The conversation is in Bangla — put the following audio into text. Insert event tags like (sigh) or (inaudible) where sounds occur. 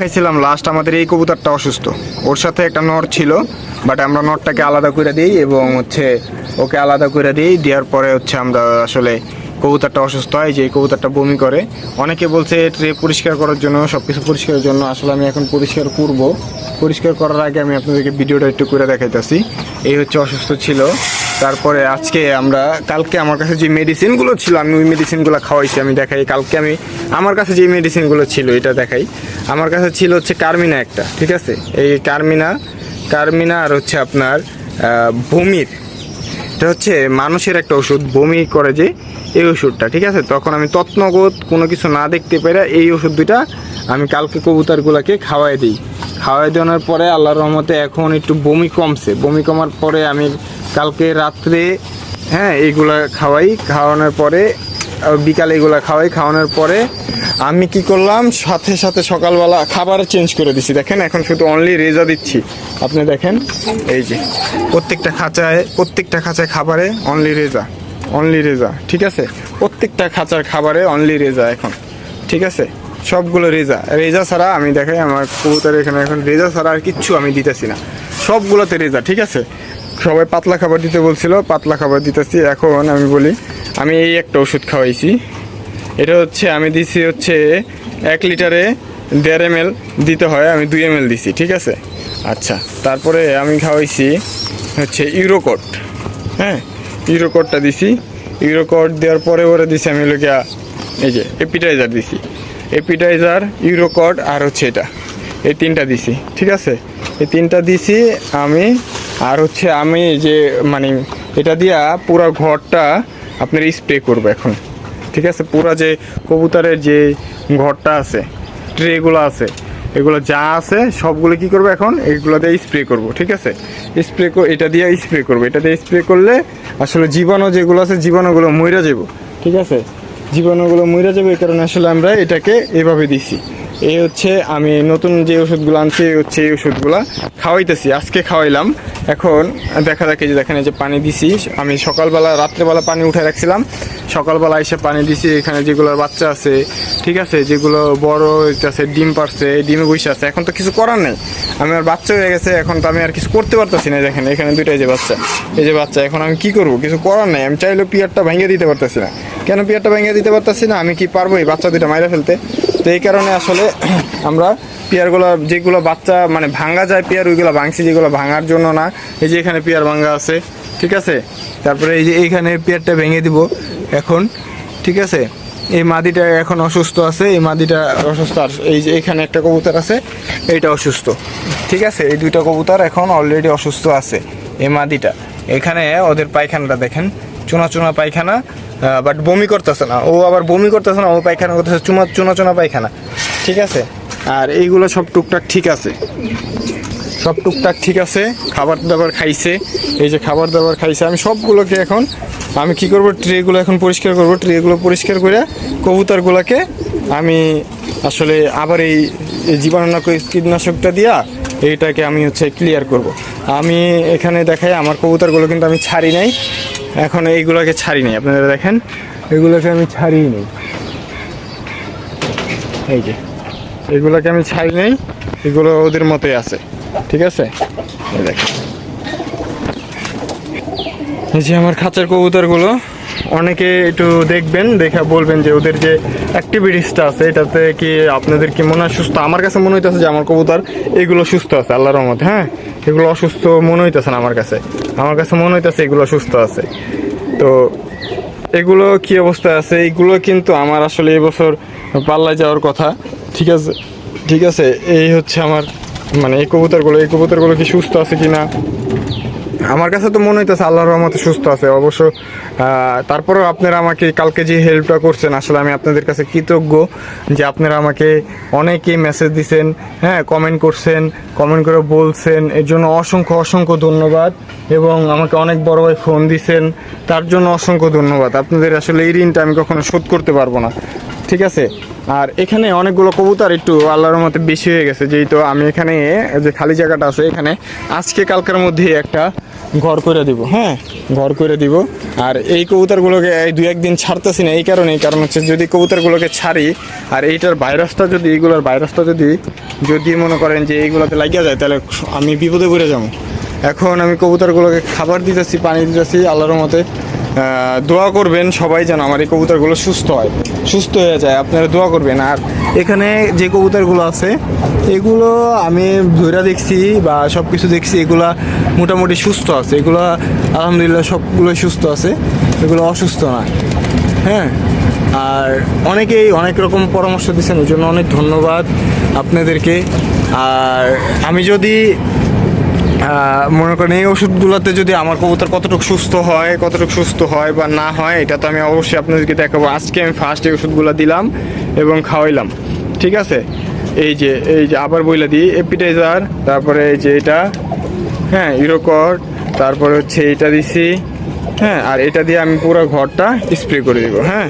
দেখাইছিলাম লাস্ট আমাদের এই কবুতরটা অসুস্থ। ওর সাথে একটা নর ছিল বাট আমরা নরটাকে আলাদা করে দিই এবং হচ্ছে ওকে আলাদা করে দিই, দেওয়ার পরে হচ্ছে আমরা আসলে কবুতরটা অসুস্থ হয়, যে কবুতরটা বমি করে। অনেকে বলছে ট্রে পরিষ্কার করার জন্য সব কিছু পরিষ্কারের জন্য, আসলে আমি এখন পরিষ্কার করব। পরিষ্কার করার আগে আমি আপনাদেরকে ভিডিওটা একটু করে দেখাইতেছি। এই হচ্ছে অসুস্থ ছিল। তারপরে আজকে আমরা, কালকে আমার কাছে যে মেডিসিনগুলো ছিল, আমি ওই মেডিসিনগুলো খাওয়াইছি, আমি দেখাই। কালকে আমি আমার কাছে যে মেডিসিনগুলো ছিল, এটা দেখাই। আমার কাছে ছিল হচ্ছে কার্মিনা একটা, ঠিক আছে? এই কার্মিনা কার্মিনা আর হচ্ছে আপনার বমির। এটা হচ্ছে মানুষের একটা ওষুধ, বমি করে যে এই ওষুধটা, ঠিক আছে? তখন আমি তত্নগত কোনো কিছু না দেখতে পেরে এই ওষুধ দুইটা আমি কালকে কবুতারগুলোকে খাওয়াই দিই। খাওয়াই দেওয়ার পরে আল্লাহর রহমতে এখন একটু বমি কমছে। বমি কমার পরে আমি কালকে রাত্রে হ্যাঁ এইগুলা খাওয়াই। খাওয়ানোর পরে বিকালে এগুলা খাওয়াই। খাওয়ানোর পরে আমি কি করলাম, সাথে সাথে সকালবেলা খাবার চেঞ্জ করে দিছি। দেখেন, এখন শুধু অনলি রেজা দিচ্ছি। আপনি দেখেন, এই যে, প্রত্যেকটা খাঁচায় প্রত্যেকটা খাঁচায় খাবারে অনলি রেজা অনলি রেজা ঠিক আছে? প্রত্যেকটা খাঁচার খাবারে অনলি রেজা এখন, ঠিক আছে? সবগুলো রেজা। রেজা ছাড়া আমি দেখাই, আমার কবুতর এখানে এখন রেজা ছাড়া আর কিচ্ছু আমি দিতেছি না। সবগুলোতে রেজা, ঠিক আছে? সবাই পাতলা খাবার দিতে বলছিল, পাতলা খাবার দিতেছি। এখন আমি বলি, আমি এই একটা ওষুধ খাওয়াইছি। এটা হচ্ছে, আমি দিছি হচ্ছে এক লিটারে দেড় এম দিতে হয়, আমি দুই এম দিছি, ঠিক আছে? আচ্ছা তারপরে আমি খাওয়াইছি হচ্ছে ইউরোকট হ্যাঁ? ইউরোকটটা দিছি। ইউরোকট দেওয়ার পরে ওরে দিছি আমি লোকিয়া এই যে এপিটাইজার দিছি। এপিটাইজার ইউরোকট আর হচ্ছে এটা। এই তিনটা দিছি, ঠিক আছে? এই তিনটা দিছি আমি, আর হচ্ছে আমি যে মানে এটা দিয়া পুরো ঘরটা আপনার স্প্রে করব এখন, ঠিক আছে? পুরো যে কবুতরের যে ঘরটা আছে ট্রেগুলো আছে, এগুলো যা আছে সবগুলো কি করব এখন? এগুলো দিয়ে স্প্রে করব, ঠিক আছে? স্প্রে এটা দিয়ে স্প্রে করব। এটা দিয়ে স্প্রে করলে আসলে জীবাণু যেগুলো আছে, জীবাণুগুলো মইরা যাব ঠিক আছে? জীবাণুগুলো মরে যাবে এই কারণে আসলে আমরা এটাকে এভাবে দিছি। এই হচ্ছে আমি নতুন যে ওষুধগুলো আনছি এই হচ্ছে এই ওষুধগুলো খাওয়াইতেছি, আজকে খাওয়াইলাম। এখন দেখা যাক যে দেখেন যে পানি দিছি। আমি সকালবেলা, রাত্রেবেলা পানি উঠে রাখছিলাম। সকালবেলা এসে পানি দিছি, এখানে যেগুলোর বাচ্চা আছে, ঠিক আছে? যেগুলো বড় আছে ডিম পারছে, ডিমে বসে আছে, এখন তো কিছু করার নেই। আমি আর বাচ্চা হয়ে গেছে, এখন তো আমি আর কিছু করতে পারতেছি না। দেখেন, এখানে দুইটাই যে বাচ্চা। এই যে বাচ্চা, এখন আমি কি করব? কিছু করার নেই। আমি চাইলেও পিয়ারটা ভেঙে দিতে পারতেছি না। কেন পিয়ারটা ভেঙে দিতে পারতেছি না? আমি কি পারব এই বাচ্চা দুইটা মাইরা ফেলতে? তো এই কারণে আসলে (clears throat) আমরা পেয়ারগুলো, যেগুলো বাচ্চা মানে ভাঙা যায় পেয়ার, ওইগুলো ভাঙছি, যেগুলো ভাঙার জন্য না। এই যে এখানে পেয়ার ভাঙা আছে, ঠিক আছে? তারপরে এই যে এইখানে পেয়ারটা ভেঙে দিব এখন, ঠিক আছে? এই মাদিটা এখন অসুস্থ আছে, এই মাদিটা অসুস্থ। আর এই যে এখানে একটা কবুতর আছে, এইটা অসুস্থ, ঠিক আছে? এই দুইটা কবুতর এখন অলরেডি অসুস্থ আছে, এই মাদিটা। এখানে ওদের পায়খানাটা দেখেন চুনা চুনা পায়খানা বাট বমি করতেছে না। ও আবার বমি করতেছে না, ও পায়খানা করতেছে চুনা চুনা চুনা পায়খানা। ঠিক আছে? আর এইগুলো সব টুকটাক ঠিক আছে। সব টুকটাক ঠিক আছে, খাবার দাবার খাইছে। এই যে খাবার দাবার খাইছে, আমি সবগুলোকে এখন, আমি কি করব, ট্রেগুলো এখন পরিষ্কার করব। ট্রেগুলো পরিষ্কার করে কবুতরগুলোকে আমি আসলে আবার এই জীবাণুনাশক কীটনাশকটা দিয়া এইটাকে আমি হচ্ছে ক্লিয়ার করব। আমি এখানে দেখাই, আমার কবুতরগুলো কিন্তু আমি ছাড়ি নাই। এখন এইগুলোকে ছাড়ি নাই আপনারা দেখেন। এগুলোকে আমি ছাড়িয়ে নেই এই যে এগুলোকে আমি ছাড়ি নেই এগুলো ওদের মতোই আছে ঠিক আছে? এই দেখেন। এই যে আমার খাঁচার কবুতরগুলো। অনেকে একটু দেখবেন, দেখে বলবেন যে ওদের যে অ্যাক্টিভিটিসটা আছে, এটাতে কি আপনাদের কি মনে হয় সুস্থ? আমার কাছে মনে হইতেছে যে আমার কবুতর এগুলো সুস্থ আছে, আল্লাহর রহমতে হ্যাঁ? এগুলো অসুস্থ মনে হইতেছে না আমার কাছে। আমার কাছে মনে হইতেছে এগুলো সুস্থ আছে। তো এগুলো কি অবস্থায় আছে? এইগুলো কিন্তু আমার আসলে এবছর পাল্লায় যাওয়ার কথা। ঠিক আছে ঠিক আছে, এই হচ্ছে আমার মানে এই কবুতরগুলো এই কবুতরগুলো কি সুস্থ আছে কি না আমার কাছে তো মনে হইতেছে আল্লাহর রহমতে সুস্থ আছে। অবশ্য তারপরেও আপনারা আমাকে কালকে যে হেল্পটা করছেন, আসলে আমি আপনাদের কাছে কৃতজ্ঞ যে আপনারা আমাকে অনেকেই মেসেজ দিছেন হ্যাঁ কমেন্ট করছেন কমেন্ট করে বলছেন। এর জন্য অসংখ্য অসংখ্য ধন্যবাদ এবং আমাকে অনেক বড় ভাই ফোন দিছেন। তার জন্য অসংখ্য ধন্যবাদ। আপনাদের আসলে এই ঋণটা আমি কখনো শোধ করতে পারব না। ঠিক আছে? আর এখানে অনেকগুলো কবুতর একটু আল্লাহর মতে বেশি হয়ে গেছে, যেহেতু আমি এখানে যে খালি জায়গাটা আছে, এখানে আজকে কালকের মধ্যে একটা ঘর করে দিব হ্যাঁ ঘর করে দিব। আর এই কবুতরগুলোকে এই দু একদিন ছাড়তেছি না, এই কারণেই, কারণ হচ্ছে যদি কবুতরগুলোকে ছাড়ি, আর এইটার ভাইরাসটা যদি এইগুলোর ভাইরাসটা যদি যদি মনে করেন যে এইগুলোতে লাগিয়ে যায়, তাহলে আমি বিপদে পড়ে যাব। এখন আমি কবুতরগুলোকে খাবার দিতেছি, পানি দিতেছি, আল্লাহর মতে দোয়া করবেন সবাই যেন আমার এই কবুতরগুলো সুস্থ হয়। সুস্থ হয়ে যায়, আপনারা দোয়া করবেন। আর এখানে যে কবুতরগুলো আছে, এগুলো আমি ধৈরা দেখছি বা সব কিছু দেখছি, এগুলা মোটামুটি সুস্থ আছে। এগুলো আলহামদুলিল্লাহ সবগুলোই সুস্থ আছে, এগুলো অসুস্থ না। হ্যাঁ? আর অনেকেই অনেক রকম পরামর্শ দিচ্ছেন ওই জন্য অনেক ধন্যবাদ আপনাদেরকে। আর আমি যদি মনে করেন এই ওষুধগুলোতে যদি আমার কবুতর কতটুকু সুস্থ হয়, কতটুকু সুস্থ হয় বা না হয়, এটা তো আমি অবশ্যই আপনাদেরকে দেখাবো। আজকে আমি ফার্স্ট এই ওষুধগুলো দিলাম এবং খাওয়াইলাম। ঠিক আছে? এই যে এই যে আবার বইলা দিই এপিটাইজার তারপরে এই যে এটা হ্যাঁ ইউরোকট তারপরে হচ্ছে এটা দিছি হ্যাঁ আর এটা দিয়ে আমি পুরো ঘরটা স্প্রে করে দিব হ্যাঁ?